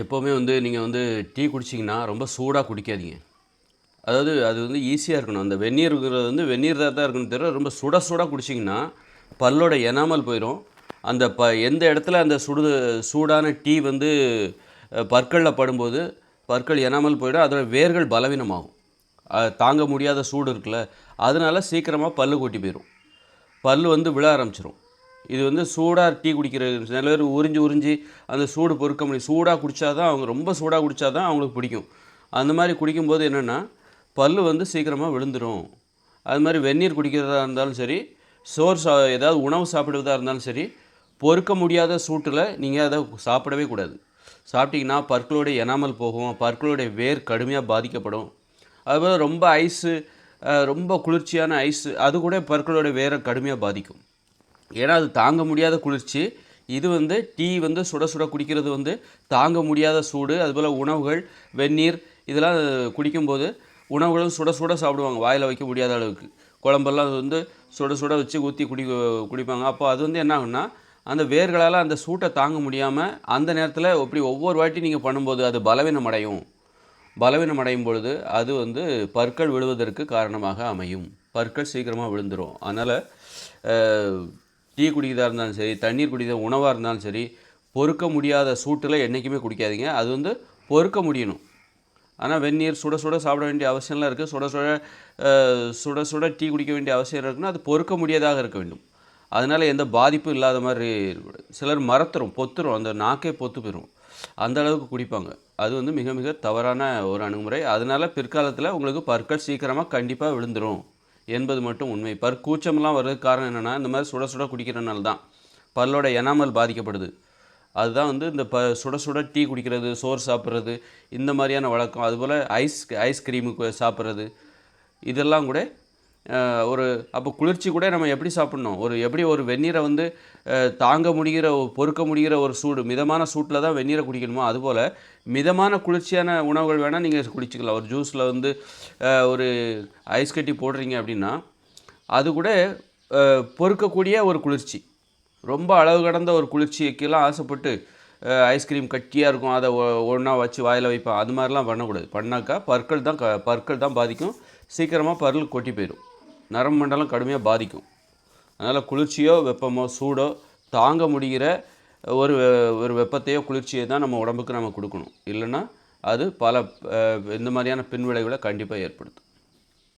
எப்போவுமே வந்து நீங்கள் வந்து டீ குடிச்சிங்கன்னா ரொம்ப சூடாக குடிக்காதீங்க. அதாவது அது வந்து ஈஸியாக இருக்கணும். அந்த வெந்நீர் இருக்கிறது வந்து வெந்நீர் தான் தான் இருக்கணும் தவிர ரொம்ப சுட சுடாக குடிச்சிங்கன்னா பல்லோட எனாமல் போயிடும் அந்த ப எந்த இடத்துல அந்த சுடு சூடான டீ வந்து பற்களில் படும்போது பற்கள் எனாமல் போயிடும். அதோட வேர்கள் பலவீனமாகும். அது தாங்க முடியாத சூடு இருக்குல்ல. அதனால சீக்கிரமாக பல்லு கொட்டி போயிடும் பல் வந்து விழ ஆரம்பிச்சிரும். இது வந்து சூடாக டீ குடிக்கிறது. சில பேர் உறிஞ்சி உறிஞ்சி அந்த சூடு பொறுக்க முடியும். சூடாக குடித்தா தான் அவங்க ரொம்ப சூடாக குடித்தா தான் அவங்களுக்கு பிடிக்கும். அந்த மாதிரி குடிக்கும்போது என்னென்னா பல் வந்து சீக்கிரமாக விழுந்துடும் அது மாதிரி வெந்நீர் குடிக்கிறதா இருந்தாலும் சரி சோறு சா ஏதாவது உணவு சாப்பிடுவதாக இருந்தாலும் சரி பொறுக்க முடியாத சூட்டில் நீங்கள் அதை சாப்பிடவே கூடாது. சாப்பிட்டீங்கன்னா பற்களுடைய எனாமல் போகும் பற்களுடைய வேர் கடுமையாக பாதிக்கப்படும். அதுபோல் ரொம்ப ஐஸு ரொம்ப குளிர்ச்சியான ஐஸு அது கூட பற்களோட வேரை கடுமையாக பாதிக்கும். ஏன்னா அது தாங்க முடியாத குளிர்ச்சி. இது வந்து டீ வந்து சுட சுட குடிக்கிறது வந்து தாங்க முடியாத சூடு அதுபோல் உணவுகள் வெந்நீர் இதெல்லாம் குடிக்கும்போது உணவுகளும் சுட சுட சாப்பிடுவாங்க வாயில் வைக்க முடியாத அளவுக்கு. குழம்பெல்லாம் வந்து சுட சுட வச்சு ஊற்றி குடி குடிப்பாங்க. அப்போ அது வந்து என்ன ஆகும்னா அந்த வேர்களால் அந்த சூட்டை தாங்க முடியாமல் அந்த நேரத்தில் இப்படி ஒவ்வொரு வாட்டி நீங்கள் பண்ணும்போது அது பலவீனம் அடையும். பலவீனம் அடையும் பொழுது அது வந்து பற்கள் விழுவதற்கு காரணமாக அமையும். பற்கள் சீக்கிரமாக விழுந்துடும் அதனால் டீ குடிக்கிறதா இருந்தாலும் சரி தண்ணீர் குடிக்கிற உணவாக இருந்தாலும் சரி பொறுக்க முடியாத சூட்டில் என்றைக்குமே குடிக்காதீங்க. அது வந்து பொறுக்க முடியணும். ஆனால் வெந்நீர் சுட சுட சாப்பிட வேண்டிய அவசியம்லாம் இருக்குது சுட சுட சுட சுட டீ குடிக்க வேண்டிய அவசியம் இருக்குன்னா அது பொறுக்க முடியாதாக இருக்க வேண்டும். அதனால் எந்த பாதிப்பும் இல்லாத மாதிரி இருக்கக்கூடாது. சிலர் மறத்துரும் பொத்துரும். அந்த நாக்கே பொத்து போயிடும் அந்த அளவுக்கு குடிப்பாங்க. அது வந்து மிக மிக தவறான ஒரு அணுகுமுறை. அதனால் பிற்காலத்தில் உங்களுக்கு பற்கள் சீக்கிரமாக கண்டிப்பாக விழுந்துடும் என்பது மட்டும் உண்மை. பற்கூச்சம்லாம் வர்றதுக்கு காரணம் என்னென்னா இந்த மாதிரி சுட சுட குடிக்கிறனால தான். பல்லோட எனாமல் பாதிக்கப்படுது. அதுதான் வந்து இந்த ப சுட சுட டீ குடிக்கிறது சோறு சாப்பிட்றது இந்த மாதிரியான வழக்கம். அதுபோல் ஐஸ் ஐஸ்கிரீமு சாப்பிட்றது இதெல்லாம் கூட ஒரு அப்போ குளிர்ச்சி கூட நம்ம எப்படி சாப்பிட்ணும்? ஒரு எப்படி ஒரு வெந்நீரை வந்து தாங்க முடிகிற ஒரு- பொறுக்க முடிகிற ஒரு சூடு மிதமான சூட்டில் தான் வெந்நீரை குடிக்கணுமோ? அதுபோல் மிதமான குளிர்ச்சியான உணவுகள் வேணால் நீங்கள் குடிச்சிக்கலாம். ஒரு ஜூஸில் வந்து ஒரு ஐஸ் கட்டி போடுறீங்க அப்படின்னா அது கூட பொறுக்கக்கூடிய ஒரு குளிர்ச்சி. ரொம்ப அளவு கடந்த ஒரு குளிர்ச்சிக்கெல்லாம் ஆசைப்பட்டு ஐஸ்கிரீம் கட்டியாக இருக்கும். அதை ஒன்றா வச்சு வாயில் வைப்பேன். அது மாதிரிலாம் பண்ணக்கூடாது. பண்ணாக்கா பற்கள் தான் க பற்கள் தான் பாதிக்கும். சீக்கிரமாக பருள் கொட்டி போயிடும். நரம்பு மண்டலம் கடுமையாக பாதிக்கும். அதனால் குளிர்ச்சியோ வெப்பமோ சூடோ தாங்க முடிகிற ஒரு ஒரு வெப்பத்தையோ குளிர்ச்சியை தான் நம்ம உடம்புக்கு நம்ம கொடுக்கணும். இல்லைன்னா அது பல இந்த மாதிரியான பின்விளைவுகளை கண்டிப்பாக ஏற்படுத்தும்.